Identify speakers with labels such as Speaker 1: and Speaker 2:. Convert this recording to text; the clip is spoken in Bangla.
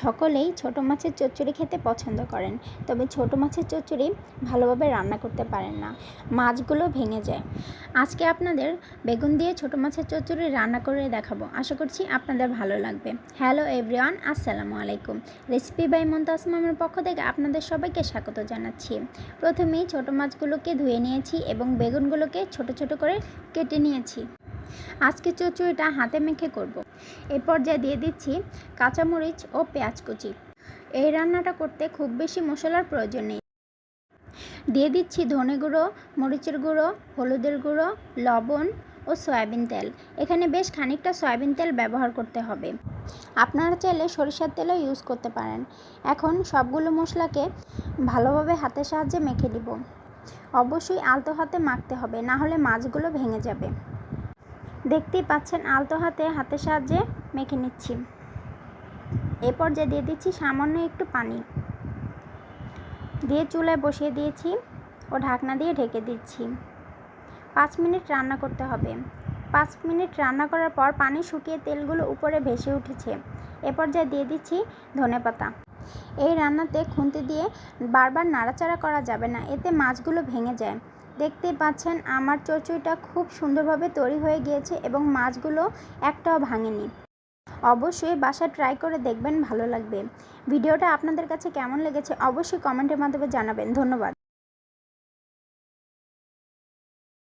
Speaker 1: সকলেই ছোট মাছের চচ্চড়ি খেতে পছন্দ করেন, তবে ছোট মাছের চচ্চড়ি ভালোভাবে রান্না করতে পারেন না। মাছগুলো ভেঙে যায়। আজকে আপনাদের বেগুন দিয়ে ছোট মাছের চচ্চড়ি রান্না করে দেখাবো। আশা করছি আপনাদের ভালো লাগবে। হ্যালো এভরিওয়ান, আসসালামু আলাইকুম। রেসিপি বাই মমতাজ মামের পক্ষ থেকে আপনাদের সবাইকে স্বাগত জানাচ্ছি। প্রথমেই ছোট মাছগুলোকে ধুয়ে নিয়েছি এবং বেগুনগুলোকে ছোট ছোট করে কেটে নিয়েছি। আজকে চচ্চড়িটা হাতে মেখে করব। এ পর্যায়ে দিয়ে দিচ্ছি কাঁচামরিচ ও পেঁয়াজ কুচি। এই রান্নাটা করতে খুব বেশি মশলার প্রয়োজন নেই। দিয়ে দিচ্ছি ধনে গুঁড়ো, মরিচের গুঁড়ো, হলুদের গুঁড়ো, লবণ ও সয়াবিন তেল। এখানে বেশ খানিকটা সয়াবিন তেল ব্যবহার করতে হবে। আপনারা চাইলে সরিষার তেলও ইউজ করতে পারেন। এখন সবগুলো মশলাকে ভালোভাবে হাতের সাহায্যে মেখে দিব অবশ্যই আলতো হাতে মাখতে হবে, না হলে মাছগুলো ভেঙে যাবে। দেখতেই পাচ্ছেন আলতো হাতে হাতের সাহায্যে মেখে নিচ্ছি। এরপর যে দিয়ে দিচ্ছি সামান্য একটু পানি। দিয়ে চুলায় বসিয়ে দিয়েছি ও ঢাকনা দিয়ে ঢেকে দিচ্ছি। পাঁচ মিনিট রান্না করতে হবে। পাঁচ মিনিট রান্না করার পর পানি শুকিয়ে তেলগুলো উপরে ভেসে উঠেছে। এরপর যা দিয়ে দিচ্ছি ধনে পাতা। এই রান্নাতে খুন্তি দিয়ে বারবার নাড়াচাড়া করা যাবে না, এতে মাছগুলো ভেঙে যায়। দেখতে পাচ্ছেন আমার চচড়িটা খুব সুন্দরভাবে তৈরি হয়ে গিয়েছে এবং মাছগুলো একটাও ভাঙেনি। অবশ্যই বাসা ট্রাই করে দেখবেন, ভালো লাগবে। ভিডিওটা আপনাদের কাছে কেমন লেগেছে অবশ্যই কমেন্টের মাধ্যমে জানাবেন। ধন্যবাদ।